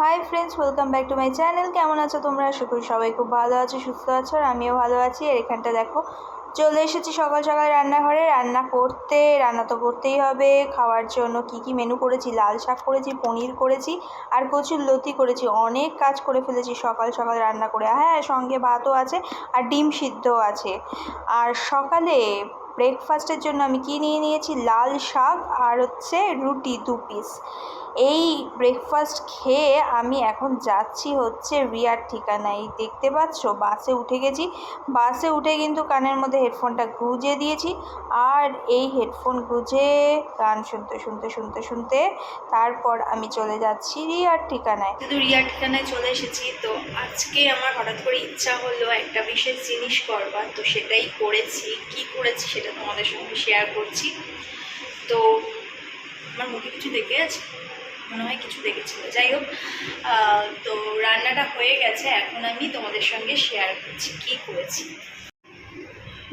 Hi friends welcome back to my channel কেমন আছো তোমরা? আশা করি সবাই খুব ভালো আছো, সুস্থ আছো, আর আমিও ভালো আছি। আর এখানটা দেখো, চলে এসেছি সকাল সকাল রান্নাঘরে। রান্না করতে, রান্না তো করতেই হবে। খাওয়ার জন্য কি কি মেনু করেছি? লাল শাক করেছি, পনির করেছি, আর কচুর লতি করেছি। অনেক কাজ করে ফেলেছি সকাল সকাল রান্না করে। হ্যাঁ সঙ্গে ভাতও আছে, আর ডিম সিদ্ধও আছে। আর সকালে ব্রেকফাস্টের জন্য আমি কী নিয়ে নিয়েছি? লাল শাক আর হচ্ছে রুটি দু পিস এই ব্রেকফাস্ট খেয়ে আমি এখন যাচ্ছি হচ্ছে রিয়ার ঠিকানায়। দেখতে পাচ্ছ? বাসে উঠে গেছি। বাসে উঠে কিন্তু কানের মধ্যে হেডফোনটা গুঁজে দিয়েছি। আর এই হেডফোন গুঁজে গান শুনতে শুনতে শুনতে শুনতে তারপর আমি চলে যাচ্ছি রিয়ার ঠিকানায়। যেহেতু রিয়ার ঠিকানায় চলে এসেছি। তো আজকে আমার হঠাৎ করে ইচ্ছা হলো একটা বিশেষ জিনিস করবার। তো সেটাই করেছি। কি করেছি সেটা তোমাদের সঙ্গে শেয়ার করছি। তো আমার মুখে কিছু দেখে আছে মনে হয় কিছু দেখেছিল। যাই হোক তো রান্নাটা হয়ে গেছে। এখন আমি তোমাদের সঙ্গে শেয়ার করছি কি করেছি।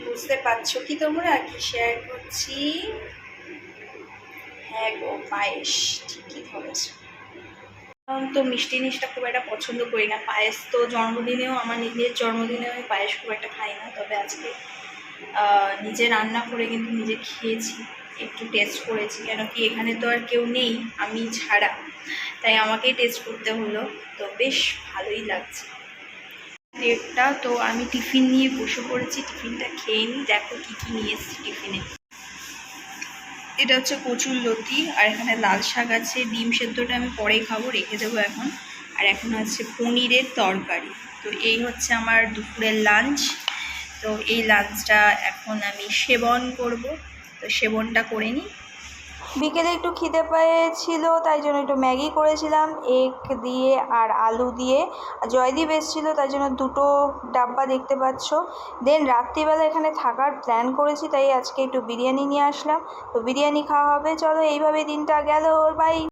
বুঝতে পারছ কি তোমরা? কি শেয়ার করছি? হ্যাঁ গো, পায়েস, ঠিকই ধরেছো। তো মিষ্টি জিনিসটা খুব একটা পছন্দ করি না। পায়েস তো জন্মদিনেও, আমার নিজের জন্মদিনেও আমি পায়েস খুব একটা খাই না। তবে আজকে নিজে রান্না করে কিন্তু নিজে খেয়েছি, একটু টেস্ট করেছি কেন কি এখানে তো আর কেউ নেই, আমি ছাড়া। তাই আমাকেই টেস্ট করতে হলো, তো বেশ ভালোই লাগছে। ডেটটা তো আমি টিফিন নিয়ে বসে পড়েছি, টিফিনটা খেয়ে নিই দেখো কী কী নিয়ে এসেছি টিফিনে। এটা হচ্ছে কচুর লতি, আর এখানে লাল শাক আছে, ডিম সেদ্ধটা আমি পরে খাব, রেখে দেবো এখন। আর এখন আছে পনিরের তরকারি। তো এই হচ্ছে আমার দুপুরের লাঞ্চ তো এই লাঞ্চটা এখন আমি সেবন করব। তো সেবনটা করে নিই। বিকেলে একটু খিদে পেয়েছিল, তাই জন্য একটু ম্যাগি করেছিলাম, এগ দিয়ে আর আলু দিয়ে। আর জয়দীপ এসেছিল, তাই জন্য দুটো ডাব্বা দেখতে পাচ্ছ। দেন রাত্রিবেলা এখানে থাকার প্ল্যান করেছি, তাই আজকে একটু বিরিয়ানি নিয়ে আসলাম। তো বিরিয়ানি খাওয়া হবে, চলো এইভাবে দিনটা গেল বাই